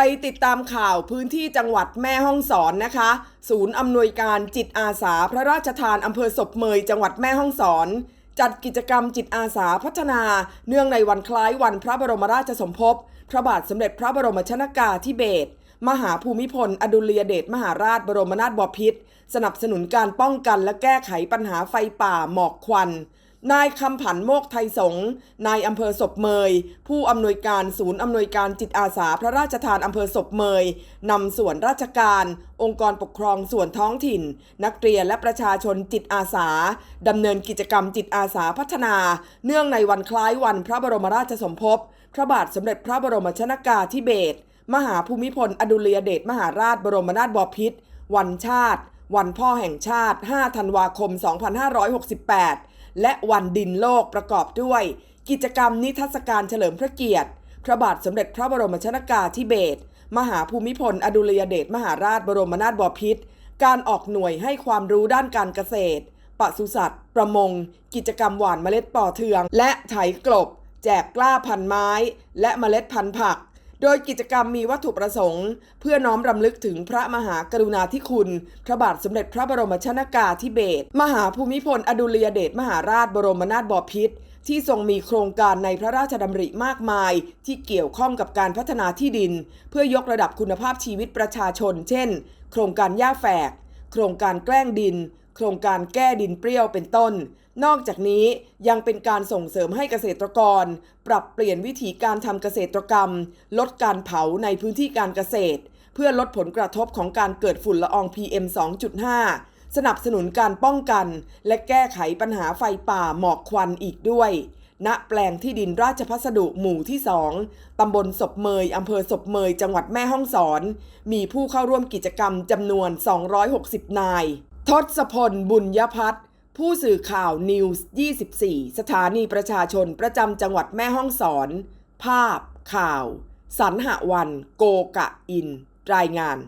ไปติดตามข่าวพื้นที่จังหวัดแม่ฮ่องสอนนะคะ ศูนย์อำนวยการจิตอาสาพระราชทานอำเภอศพเมยจังหวัดแม่ฮ่องสอน จัดกิจกรรมจิตอาสาพัฒนา เนื่องในวันคล้ายวันพระบรมราชสมภพ พระบาทสมเด็จพระบรมชนากาธิเบศรมหาภูมิพล อดุลยเดชมหาราชบรมนาถบพิตรสนับสนุนการป้องกันและแก้ไขปัญหาไฟป่าหมอกควัน นายคำผันโมกไทยสงนายอำเภอศพเมย ผู้อำนวยการศูนย์อำนวยการจิตอาสาพระราชทานอำเภอศพเมยนำส่วนราชการ องค์กรปกครองส่วนท้องถิ่น นักเรียนและประชาชนจิตอาสาดำเนินกิจกรรมจิตอาสาพัฒนา เนื่องในวันคล้ายวันพระบรมราชสมภพ พระบาทสมเด็จพระบรมชนากาธิเบศรมหาภูมิพล อดุลยเดชมหาราชบรมนาถบพิตรวันชาติ วันพ่อแห่งชาติ 5 ธันวาคม 2568 และวันดินโลกประกอบด้วย กิจกรรมนิทรรศการเฉลิมพระเกียรติ พระบาทสมเด็จพระบรมชนากาธิเบศรมหาภูมิพล อดุลยเดชมหาราชบรมนาถบพิตรการออกหน่วยให้ความรู้ด้านการเกษตรปศุสัตว์ ประมง กิจกรรมหว่านเมล็ดปอเทือง และไถกลบ แจกกล้าพันไม้ และเมล็ดพันธุ์ผัก โดยกิจกรรมมีวัตถุประสงค์ เพื่อน้อมรำลึกถึงพระมหากรุณาธิคุณ พระบาทสมเด็จพระบรมชนากาธิเบศรมหาภูมิพลอดุลยเดชมหาราชบรมนาถบพิตรที่ทรงมีโครงการในพระราชดำริมากมาย ที่เกี่ยวข้องกับการพัฒนาที่ดิน เพื่อยกระดับคุณภาพชีวิตประชาชน เช่น โครงการหญ้าแฝก โครงการแกล้งดิน โครงการแก้ดินเปรี้ยวเป็นต้น นอกจากนี้ยังเป็นการส่งเสริมให้เกษตรกร ปรับเปลี่ยนวิธีการทำเกษตรกรรม ลดการเผาในพื้นที่การเกษตร เพื่อลดผลกระทบของการเกิดฝุ่นละออง PM 2.5 สนับสนุนการป้องกัน และแก้ไขปัญหาไฟป่าหมอกควันอีกด้วย ณแปลงที่ดินราชพัสดุหมู่ที่ 2 ตำบลศพเมย อำเภอศพเมย จังหวัดแม่ฮ่องสอน มีผู้เข้าร่วมกิจกรรมจำนวน 260 นาย ทศพล บุญยพัฒน์ผู้สื่อข่าวนิวส์24 สถานีประชาชนประจำจังหวัดแม่ฮ่องสอน ภาพ ข่าว สรรหวัน โกกะอิน รายงาน